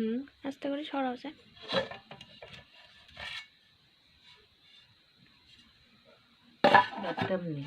হুম আস্তে করে সরাও যায় নেই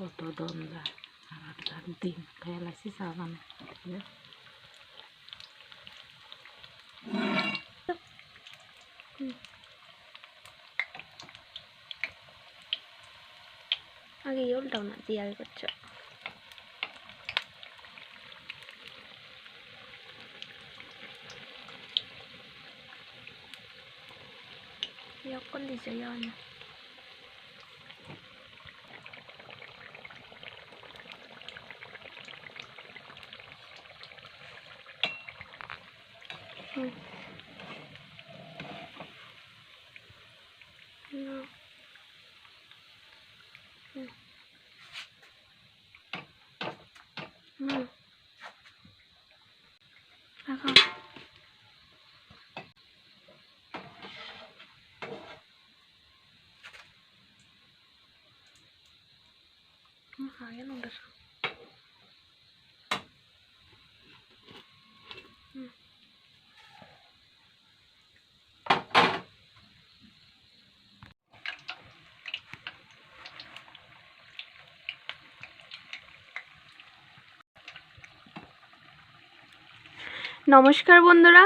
Kotodonda Aradardin kayak lasi sawan ya. Lagi yul daw na siya kotso. Yakon kondisi saya na. আগে নোটা নমস্কার বন্ধুরা।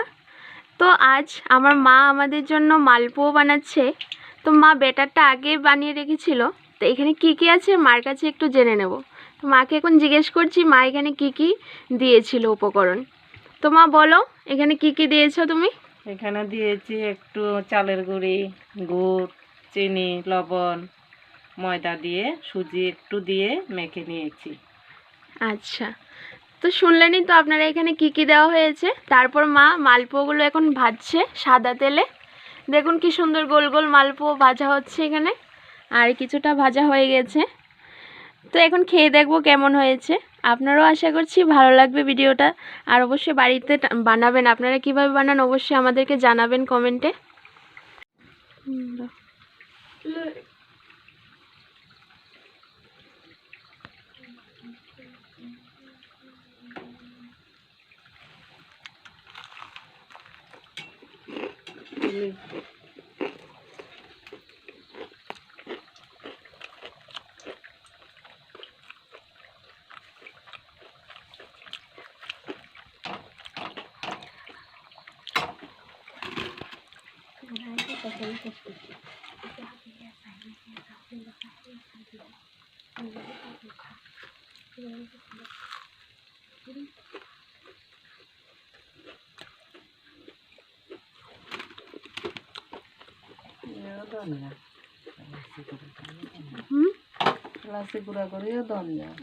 তো আজ আমার মা আমাদের জন্য মালপোয়া বানাচ্ছে। তো মা ব্যাটারটা আগে বানিয়ে রেখেছিল। তো এখানে কি কি আছে মার কাছে একটু জেনে নেব। তো মাকে এখন জিজ্ঞেস করছি মা এখানে কি কি দিয়েছিল উপকরণ? তো মা বলো এখানে কি কি দিয়েছ তুমি? এখানে দিয়েছি একটু চালের গুঁড়ি গুড় চিনি লবণ ময়দা দিয়ে সুজি একটু দিয়ে মেখে নিয়েছি। আচ্ছা তো শুনলেনই তো আপনারা এখানে কি কি দেওয়া হয়েছে। তারপর মা মালপোয়াগুলো এখন ভাজছে সাদা তেলে। দেখুন কি সুন্দর গোল গোল মালপোয়া ভাজা হচ্ছে এখানে। আর কিছুটা ভাজা হয়ে গেছে। তো এখন খেয়ে দেখব কেমন হয়েছে। আপনারাও আশা করছি ভালো লাগবে ভিডিওটা। আর অবশ্যই বাড়িতে বানাবেন। আপনারা কীভাবে বানান অবশ্যই আমাদেরকে জানাবেন কমেন্টে। হুম। লাসি গুঁড়া করেও দম যায়